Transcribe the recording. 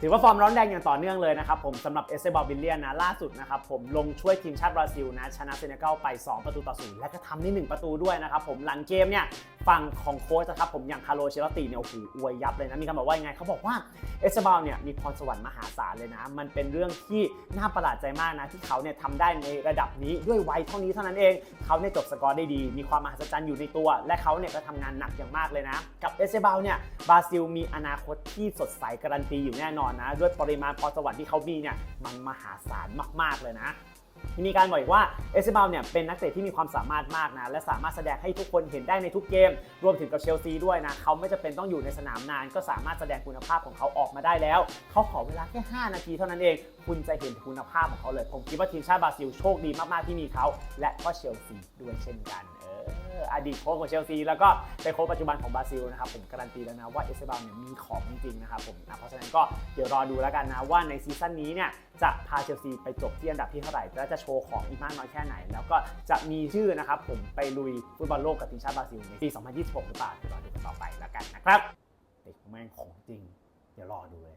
ถือว่าฟอร์มร้อนแรงอย่างต่อเนื่องเลยนะครับผมสำหรับเอสเซบอลบิลเลียนนะล่าสุดนะครับผมลงช่วยทีมชาติบราซิลนะชนะเซเนกัลไป 2 ประตูต่อศูนย์และก็ทำได้1ประตูด้วยนะครับผมหลังเกมเนี่ย ฝั่งของโค้ชนะครับผมอย่างคาร์โลเชลติเนี่ยโอ้โหอวยยับเลยนะมีคำบอกว่ายังไงเขาบอกว่าเอสเซบลเนี่ยมีพรสวรรค์มหาศาลเลยนะ มันเป็นเรื่องที่น่าประหลาดใจมากนะที่เขาเนี่ยทำได้ในระดับนี้ด้วยวัยเท่านี้เท่านั้นเองเขาเนี่ยจบสกอร์ได้ดี มีความมหัศจรรย์อยู่ในตัว และเขาเนี่ยก็ทำงานหนักอย่างมากเลยนะ กับเอสเซบาลเนี่ยบราซิลมีอนาคตที่สดใสการันตีอยู่แน่นอนนะ ด้วยปริมาณพรสวรรค์ที่เขามีเนี่ยมันมหาศาลมาก ๆเลยนะ มีการบอกอีกว่าเอสเซบาลเนี่ยเป็นนักเตะที่มีความสามารถมากนะและสามารถแสดงให้ทุกคนเห็นได้ในทุกเกม รวมถึงกับเชลซีด้วยนะเขาไม่จะเป็นต้องอยู่ในสนามนาน ก็สามารถแสดงคุณภาพของเขาออกมาได้แล้ว เขาขอเวลาแค่ 5 นาทีเท่านั้นเอง คุณจะเห็นคุณภาพของเขาเลย ผมคิดว่าทีมชาติบราซิลโชคดีมากๆที่มีเขาและก็เชลซีด้วยเช่นกัน อดีตโค้ชของเชลซีแล้วก็เป็นโค้ชปัจจุบันของบราซิลนะครับผมการันตีแล้วนะว่าเอสเซบาลเนี่ยมีของจริงๆนะครับผมนะเพราะฉะนั้นก็เดี๋ยวรอดูแล้วกันนะว่าในซีซั่นนี้เนี่ยจะพาเชลซีไปจบที่อันดับที่เท่าไหร่และจะโชว์ของอีกมากน้อยแค่ไหน แล้วก็จะมีชื่อนะครับผมไปลุยฟุตบอลโลกกับทีมชาติบราซิลในปี 2026 หรือเปล่าเดี๋ยวรอดูกันต่อไปแล้วกันนะครับเด็กแม่งของจริงเดี๋ยวรอดูเลย